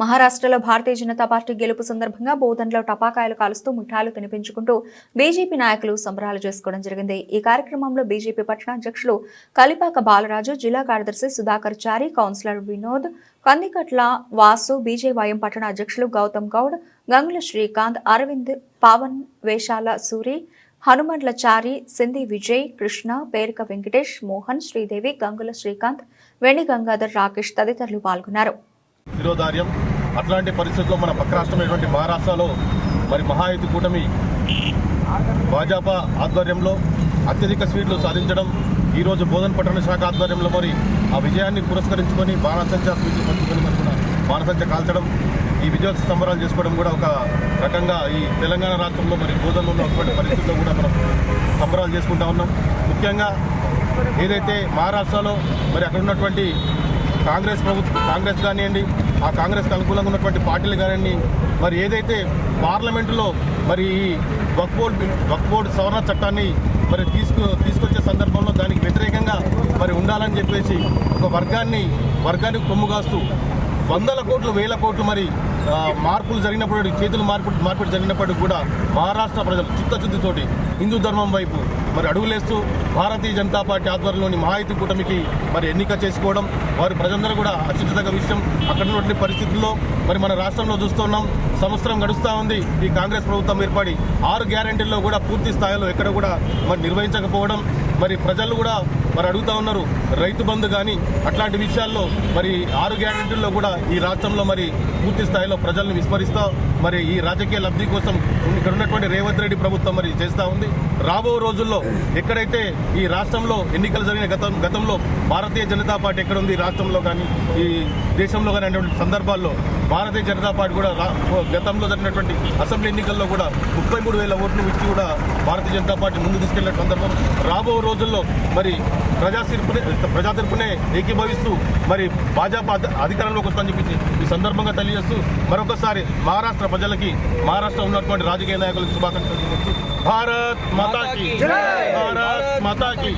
మహారాష్ట్రలో భారతీయ జనతా పార్టీ గెలుపు సందర్భంగా బోధనలో టపాకాయలు కాలుస్తూ ముఠాలు తినిపించుకుంటూ బీజేపీ నాయకులు సంబరాలు చేసుకోవడం జరిగింది. ఈ కార్యక్రమంలో బీజేపీ పట్టణాధ్యక్షులు కలిపాక బాలరాజు జిల్లా కార్యదర్శి సుధాకర్ చారి కౌన్సిలర్ వినోద్ కందికట్ల వాసు బీజేవైఎం పట్టణ అధ్యక్షులు గౌతమ్ గౌడ్ గంగుల శ్రీకాంత్ అరవింద్ పవన్ వేషాల సూరి హనుమండ్ల చారి సింధి విజయ్ కృష్ణ పేరిక వెంకటేష్ మోహన్ శ్రీదేవి గంగుల శ్రీకాంత్ వెణి గంగాధర్ రాకేష్ తదితరులు పాల్గొన్నారు. శిరోధార్యం అట్లాంటి పరిస్థితుల్లో మన పక్క రాష్ట్రమైనటువంటి మహారాష్ట్రలో మరి మహాయుతి కూటమి భాజపా ఆధ్వర్యంలో అత్యధిక సీట్లు సాధించడం ఈరోజు బోధన పట్టణ శాఖ ఆధ్వర్యంలో మరి ఆ విజయాన్ని పురస్కరించుకొని బాణసంచ స్వీట్లు పంచుకొని మరి కూడా బాణసంచ కాల్చడం ఈ విజయోత్సవ సంబరాలు చేసుకోవడం కూడా ఒక రకంగా ఈ తెలంగాణ రాష్ట్రంలో మరి బోధనలో ఉన్నటువంటి పరిస్థితుల్లో కూడా మనం సంబరాలు చేసుకుంటా ఉన్నాం. ముఖ్యంగా ఏదైతే మహారాష్ట్రలో మరి అక్కడ ఉన్నటువంటి కాంగ్రెస్ ప్రభుత్వం కాంగ్రెస్ కానివ్వండి ఆ కాంగ్రెస్కి అనుకూలంగా ఉన్నటువంటి పార్టీలు కానివ్వండి మరి ఏదైతే పార్లమెంటులో మరి ఈ వక్ బోర్డ్ సవరణ చట్టాన్ని మరి తీసుకు తీసుకొచ్చే సందర్భంలో దానికి వ్యతిరేకంగా మరి ఉండాలని చెప్పేసి ఒక వర్గాన్ని వర్గానికి కొమ్ము కాస్తూ వందల కోట్లు వేల కోట్లు మరి మార్పులు జరిగినప్పుడు చేతులు మార్పు మార్పిడి జరిగినప్పటికీ కూడా మహారాష్ట్ర ప్రజలు చిత్తశుద్ధితోటి హిందూ ధర్మం వైపు మరి అడుగులేస్తూ భారతీయ జనతా పార్టీ ఆధ్వర్యంలోని మహాయుతి కూటమికి మరి ఎన్నిక చేసుకోవడం వారి ప్రజలందరూ కూడా హర్షించదగ్గ విషయం. అక్కడ ఉన్నటువంటి పరిస్థితుల్లో మరి మన రాష్ట్రంలో చూస్తున్నాం సంవత్సరం గడుస్తూ ఉంది. ఈ కాంగ్రెస్ ప్రభుత్వం ఏర్పడి ఆరు గ్యారెంటీల్లో కూడా పూర్తి స్థాయిలో ఎక్కడ కూడా మరి నిర్వహించకపోవడం మరి ప్రజలు కూడా మరి అడుగుతా ఉన్నారు. రైతు బంధు కానీ అట్లాంటి విషయాల్లో మరి ఆరు గ్యారెంటీల్లో కూడా ఈ రాష్ట్రంలో మరి పూర్తి స్థాయిలో ప్రజలను విస్మరిస్తా మరి ఈ రాజకీయ లబ్ధి కోసం ఇక్కడ ఉన్నటువంటి రేవంత్ రెడ్డి ప్రభుత్వం మరి చేస్తూ ఉంది. రాబో రోజుల్లో ఎక్కడైతే ఈ రాష్ట్రంలో ఎన్నికలు జరిగిన గతం గతంలో భారతీయ జనతా పార్టీ ఎక్కడ ఉంది రాష్ట్రంలో కానీ ఈ దేశంలో కానీ అనేటువంటి సందర్భాల్లో భారతీయ జనతా పార్టీ కూడా గతంలో జరిగినటువంటి అసెంబ్లీ ఎన్నికల్లో కూడా ముప్పై మూడు వేల ఓట్లు ఇచ్చి కూడా భారతీయ జనతా పార్టీ ముందు తీసుకెళ్ళిన సందర్భం. రాబో రోజుల్లో మరి ప్రజా తీర్పునే ప్రజా తీర్పునే ఏకీభవిస్తూ మరి భాజపా అధికారంలోకి వస్తుందని చెప్పేసి ఈ సందర్భంగా తెలియజేస్తూ మరొకసారి మహారాష్ట్ర ప్రజలకి మహారాష్ట్ర ఉన్నటువంటి రాజకీయ నాయకులకు శుభాకాంక్షలు భారత్ మాతాకి భారత్ మాతాకి